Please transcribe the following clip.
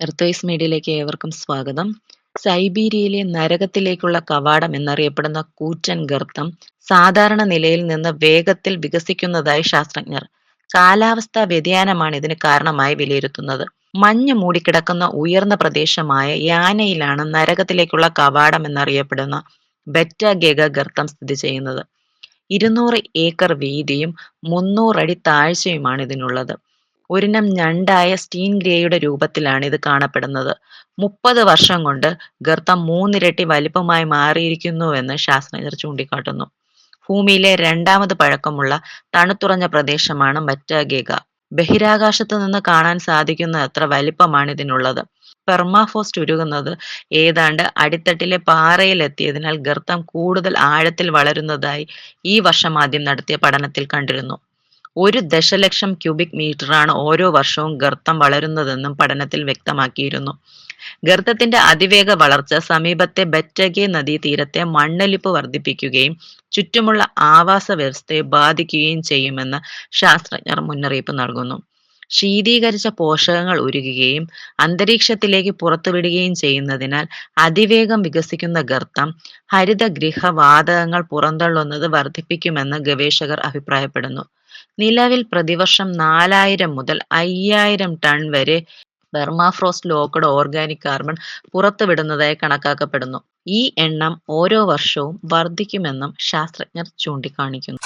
എർത്തേഴ്സ് മീഡിയയിലേക്ക് ഏവർക്കും സ്വാഗതം. സൈബീരിയയിലെ നരകത്തിലേക്കുള്ള കവാടം എന്നറിയപ്പെടുന്ന കൂറ്റൻ ഗർത്തം സാധാരണ നിലയിൽ നിന്ന് വേഗത്തിൽ വികസിക്കുന്നതായി ശാസ്ത്രജ്ഞർ. കാലാവസ്ഥാ വ്യതിയാനമാണ് ഇതിന് കാരണമായി വിലയിരുത്തുന്നത്. മഞ്ഞ് മൂടിക്കിടക്കുന്ന ഉയർന്ന പ്രദേശമായ യാനയിലാണ് നരകത്തിലേക്കുള്ള കവാടം എന്നറിയപ്പെടുന്ന ബെറ്റ ഗെഗ ഗർത്തം സ്ഥിതി ചെയ്യുന്നത്. ഇരുന്നൂറ് ഏക്കർ വീതിയും മുന്നൂറടി താഴ്ചയുമാണ് ഇതിനുള്ളത്. ഒരിനം ഞണ്ടായ സ്റ്റീൻ ഗ്രേയുടെ രൂപത്തിലാണ് ഇത് കാണപ്പെടുന്നത്. മുപ്പത് വർഷം കൊണ്ട് ഗർത്തം മൂന്നിരട്ടി വലിപ്പമായി മാറിയിരിക്കുന്നുവെന്ന് ശാസ്ത്രജ്ഞർ ചൂണ്ടിക്കാട്ടുന്നു. ഭൂമിയിലെ രണ്ടാമത് പഴക്കമുള്ള തണുത്തുറഞ്ഞ പ്രദേശമാണ് മറ്റാഗേഗ. ബഹിരാകാശത്ത് നിന്ന് കാണാൻ സാധിക്കുന്ന അത്ര വലിപ്പമാണ് ഇതിനുള്ളത് പെർമാഫോസ്റ്റ് ഉരുകുന്നത് ഏതാണ്ട് അടിത്തട്ടിലെ പാറയിലെത്തിയതിനാൽ ഗർത്തം കൂടുതൽ ആഴത്തിൽ വളരുന്നതായി ഈ വർഷം ആദ്യം നടത്തിയ പഠനത്തിൽ കണ്ടിരുന്നു. ഒരു ദശലക്ഷം ക്യൂബിക് മീറ്ററാണ് ഓരോ വർഷവും ഗർത്തം വളരുന്നതെന്നും പഠനത്തിൽ വ്യക്തമാക്കിയിരുന്നു. ഗർത്തത്തിന്റെ അതിവേഗ വളർച്ച സമീപത്തെ ബറ്റഗെ നദീതീരത്തെ മണ്ണൊലിപ്പ് വർദ്ധിപ്പിക്കുകയും ചുറ്റുമുള്ള ആവാസ വ്യവസ്ഥയെ ബാധിക്കുകയും ചെയ്യുമെന്ന് ശാസ്ത്രജ്ഞർ മുന്നറിയിപ്പ് നൽകുന്നു. ശീതീകരിച്ച പോഷകങ്ങൾ ഉരുകുകയും അന്തരീക്ഷത്തിലേക്ക് പുറത്തുവിടുകയും ചെയ്യുന്നതിനാൽ അതിവേഗം വികസിക്കുന്ന ഗർത്തം ഹരിതഗൃഹവാതകങ്ങൾ പുറന്തള്ളുന്നത് വർദ്ധിപ്പിക്കുമെന്ന് ഗവേഷകർ അഭിപ്രായപ്പെടുന്നു. നിലവിൽ പ്രതിവർഷം നാലായിരം മുതൽ അയ്യായിരം ടൺ വരെ ബെർമാഫ്രോസ്റ്റ് ലോക്കഡ് ഓർഗാനിക് കാർബൺ പുറത്തുവിടുന്നതായി കണക്കാക്കപ്പെടുന്നു. ഈ എണ്ണം ഓരോ വർഷവും വർദ്ധിക്കുമെന്നും ശാസ്ത്രജ്ഞർ ചൂണ്ടിക്കാണിക്കുന്നു.